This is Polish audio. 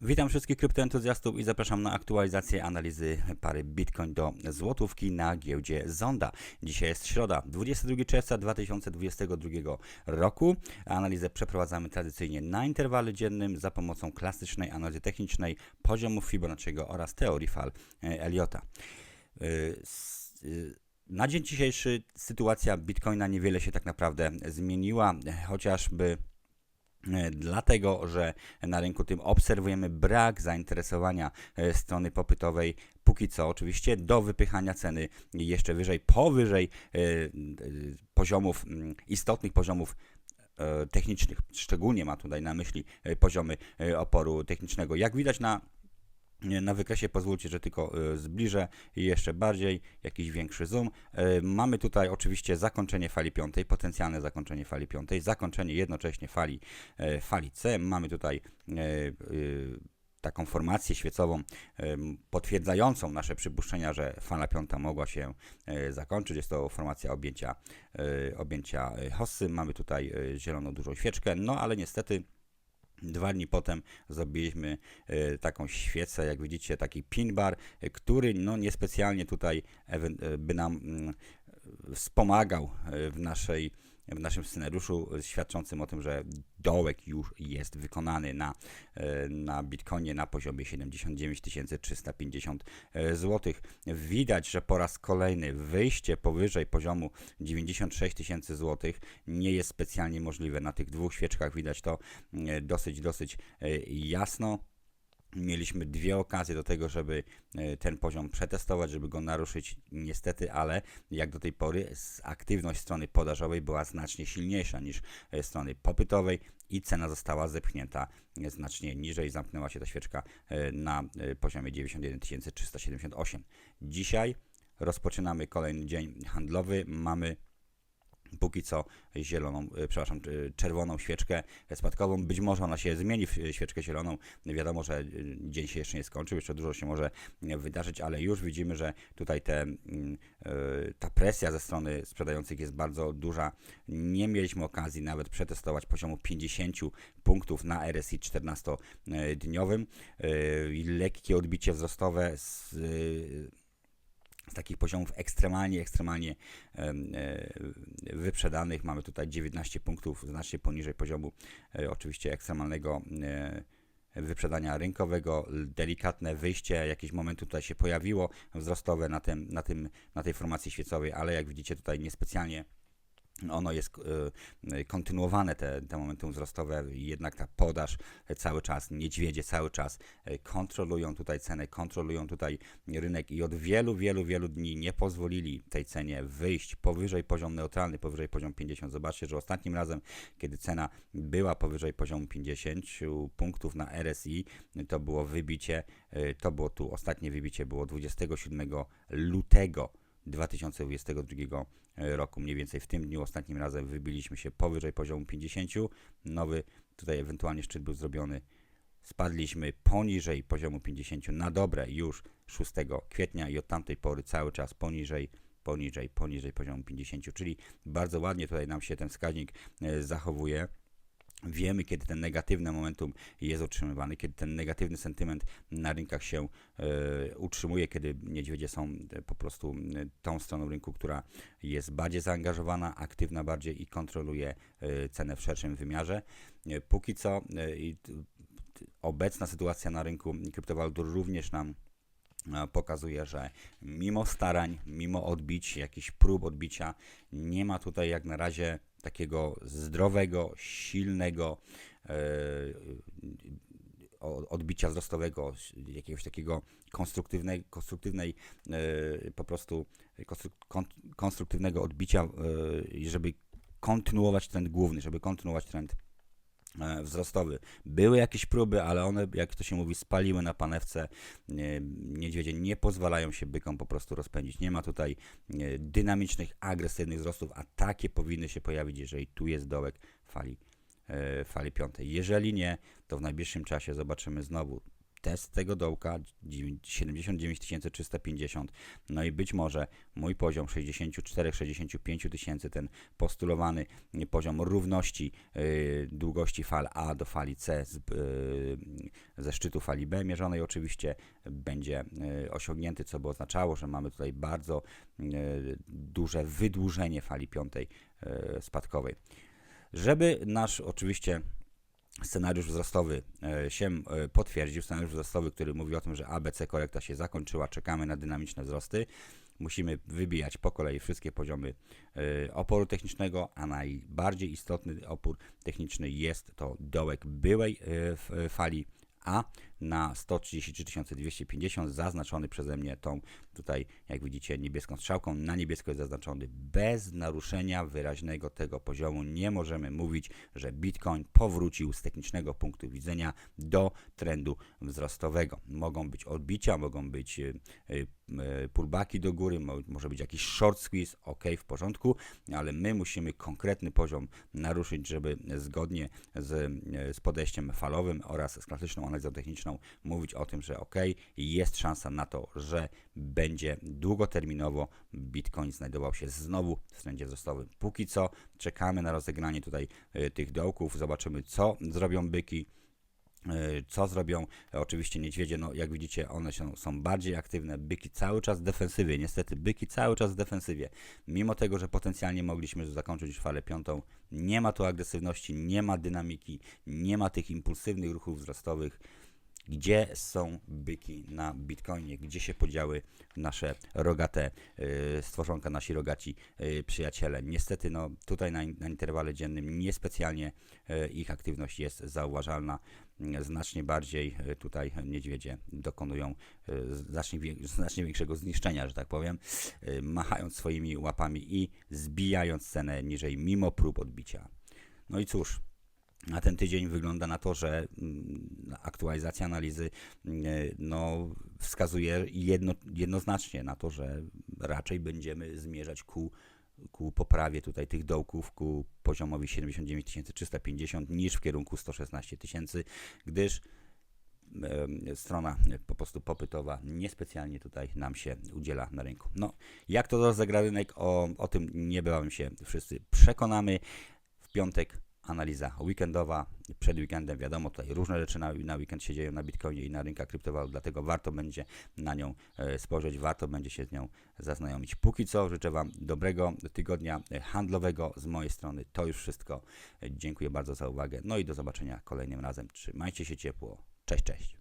Witam wszystkich kryptoentuzjastów i zapraszam na aktualizację analizy pary Bitcoin do złotówki na giełdzie Zonda. Dzisiaj jest środa, 22 czerwca 2022 roku. Analizę przeprowadzamy tradycyjnie na interwale dziennym za pomocą klasycznej analizy technicznej, poziomów Fibonacciego oraz teorii fal e, Eliota. S- y, Na dzień dzisiejszy sytuacja Bitcoina niewiele się tak naprawdę zmieniła, chociażby E, Dlatego, że na rynku tym obserwujemy brak zainteresowania e, strony popytowej, póki co oczywiście do wypychania ceny jeszcze wyżej, powyżej e, e, poziomów, istotnych poziomów e, technicznych. Szczególnie ma tutaj na myśli e, poziomy e, oporu technicznego. Jak widać na Na wykresie pozwólcie, że tylko y, zbliżę jeszcze bardziej, jakiś większy zoom. Y, mamy tutaj oczywiście zakończenie fali piątej, potencjalne zakończenie fali piątej, zakończenie jednocześnie fali, fali C. Mamy tutaj taką formację świecową potwierdzającą nasze przypuszczenia, że fala piąta mogła się e, zakończyć. Jest to formacja objęcia, e, objęcia e, hossy. Mamy tutaj e, zieloną dużą świeczkę, no ale niestety Dwa dni potem zrobiliśmy e, taką świecę, jak widzicie, taki pin bar, e, który no niespecjalnie tutaj e, by nam mm, wspomagał w naszej w naszym scenariuszu e, świadczącym o tym, że dołek już jest wykonany na, e, na Bitcoinie na poziomie 79 350 zł. Widać, że po raz kolejny wyjście powyżej poziomu 96 tysięcy zł nie jest specjalnie możliwe. Na tych dwóch świeczkach widać to e, dosyć, dosyć jasno. Mieliśmy dwie okazje do tego, żeby e, ten poziom przetestować, żeby go naruszyć, niestety, ale jak do tej pory aktywność strony podażowej była znacznie silniejsza niż e, strony popytowej i cena została zepchnięta znacznie niżej. Zamknęła się ta świeczka e, na poziomie 91 378. Dzisiaj rozpoczynamy kolejny dzień handlowy. Mamy póki co zieloną, e, przepraszam, e, czerwoną świeczkę spadkową. Być może ona się zmieni w świeczkę zieloną. Wiadomo, że e, dzień się jeszcze nie skończył, jeszcze dużo się może wydarzyć, ale już widzimy, że tutaj te, mm, ta presja ze strony sprzedających jest bardzo duża. Nie mieliśmy okazji nawet przetestować poziomu 50 punktów na RSI 14-dniowym. E, i Lekkie odbicie wzrostowe z z takich poziomów ekstremalnie, ekstremalnie em, e, wyprzedanych. Mamy tutaj 19 punktów, znacznie poniżej poziomu e, oczywiście ekstremalnego e, wyprzedania rynkowego. Delikatne wyjście jakiegoś momentu tutaj się pojawiło, wzrostowe na, tym, na, tym, na tej formacji świecowej, ale jak widzicie tutaj niespecjalnie ono jest e, e, kontynuowane, te, te momentum wzrostowe, jednak ta podaż e, cały czas, niedźwiedzie cały czas kontrolują tutaj cenę, kontrolują tutaj rynek i od wielu, wielu, wielu dni nie pozwolili tej cenie wyjść powyżej poziom neutralny, powyżej poziom 50. Zobaczcie, że ostatnim razem, kiedy cena była powyżej poziomu 50 punktów na RSI, to było wybicie, to było tu, ostatnie wybicie było 27 lutego 2022 roku. Mniej więcej w tym dniu ostatnim razem wybiliśmy się powyżej poziomu 50. Nowy tutaj ewentualnie szczyt był zrobiony. Spadliśmy poniżej poziomu 50 na dobre już 6 kwietnia i od tamtej pory cały czas poniżej poniżej, poniżej poziomu 50, czyli bardzo ładnie tutaj nam się ten wskaźnik e, zachowuje. Wiemy, kiedy ten negatywny momentum jest utrzymywany, kiedy ten negatywny sentyment na rynkach się e, utrzymuje, kiedy niedźwiedzie są e, po prostu e, tą stroną rynku, która jest bardziej zaangażowana, aktywna bardziej i kontroluje e, cenę w szerszym wymiarze. Póki co t- obecna sytuacja na rynku kryptowalut również nam pokazuje, że mimo starań, mimo odbić, jakichś prób odbicia, nie ma tutaj jak na razie takiego zdrowego, silnego e, odbicia wzrostowego, jakiegoś takiego konstruktywnej, konstruktywnej po prostu konstru, kon, konstruktywnego odbicia, e, żeby kontynuować trend główny, żeby kontynuować trend wzrostowy. Były jakieś próby, ale one, jak to się mówi, spaliły na panewce. Nie- Niedźwiedzie nie pozwalają się bykom po prostu rozpędzić. Nie ma tutaj e, dynamicznych, agresywnych wzrostów, a takie powinny się pojawić, jeżeli tu jest dołek fali, e, fali piątej. Jeżeli nie, to w najbliższym czasie zobaczymy znowu test tego dołka 79 350, no i być może mój poziom 64-65 tysięcy, ten postulowany poziom równości y, długości fal A do fali C z, y, ze szczytu fali B mierzonej oczywiście będzie y, osiągnięty, co by oznaczało, że mamy tutaj bardzo duże wydłużenie fali piątej spadkowej. Żeby nasz oczywiście scenariusz wzrostowy e, się e, potwierdził, scenariusz wzrostowy, który mówi o tym, że ABC korekta się zakończyła, czekamy na dynamiczne wzrosty. Musimy wybijać po kolei wszystkie poziomy e, oporu technicznego, a najbardziej istotny opór techniczny jest to dołek byłej fali A na 133 250 zaznaczony przeze mnie tą tutaj jak widzicie niebieską strzałką. Na niebiesko jest zaznaczony. Bez naruszenia wyraźnego tego poziomu nie możemy mówić, że Bitcoin powrócił z technicznego punktu widzenia do trendu wzrostowego. Mogą być odbicia, mogą być y, y, pullbacki do góry, mo- może być jakiś short squeeze, ok, w porządku, ale my musimy konkretny poziom naruszyć, żeby zgodnie z, y, z podejściem falowym oraz z klasyczną analizą techniczną mówić o tym, że ok, jest szansa na to, że będzie długoterminowo Bitcoin znajdował się znowu w trendzie wzrostowym. Póki co czekamy na rozegranie tutaj y, tych dołków, zobaczymy co zrobią byki. y, Co zrobią oczywiście niedźwiedzie? No, jak widzicie, one się, są bardziej aktywne. Byki cały czas w defensywie. Niestety, byki cały czas w defensywie. Mimo tego, że potencjalnie mogliśmy zakończyć falę piątą, nie ma tu agresywności, nie ma dynamiki, nie ma tych impulsywnych ruchów wzrostowych gdzie są byki na Bitcoinie, gdzie się podziały nasze rogate y, stworzonka, nasi rogaci y, przyjaciele. Niestety, no tutaj na, na interwale dziennym niespecjalnie y, ich aktywność jest zauważalna. Y, Znacznie bardziej tutaj niedźwiedzie dokonują znacznie, znacznie większego zniszczenia, że tak powiem, machając swoimi łapami i zbijając cenę niżej mimo prób odbicia. No i cóż, na ten tydzień wygląda na to, że mm, aktualizacja analizy mm, no, wskazuje jedno, jednoznacznie na to, że raczej będziemy zmierzać ku, ku poprawie tutaj tych dołków, ku poziomowi 79 350 niż w kierunku 116 tysięcy, gdyż strona po prostu popytowa niespecjalnie tutaj nam się udziela na rynku. No, jak to rozegra rynek, o, o tym niebawem się wszyscy przekonamy. W piątek analiza weekendowa. Przed weekendem wiadomo, tutaj różne rzeczy na, na weekend się dzieją na Bitcoinie i na rynkach kryptowalut, dlatego warto będzie na nią e, spojrzeć, warto będzie się z nią zaznajomić. Póki co życzę Wam dobrego tygodnia e, handlowego z mojej strony. To już wszystko. E, Dziękuję bardzo za uwagę. No i do zobaczenia kolejnym razem. Trzymajcie się ciepło. Cześć, cześć.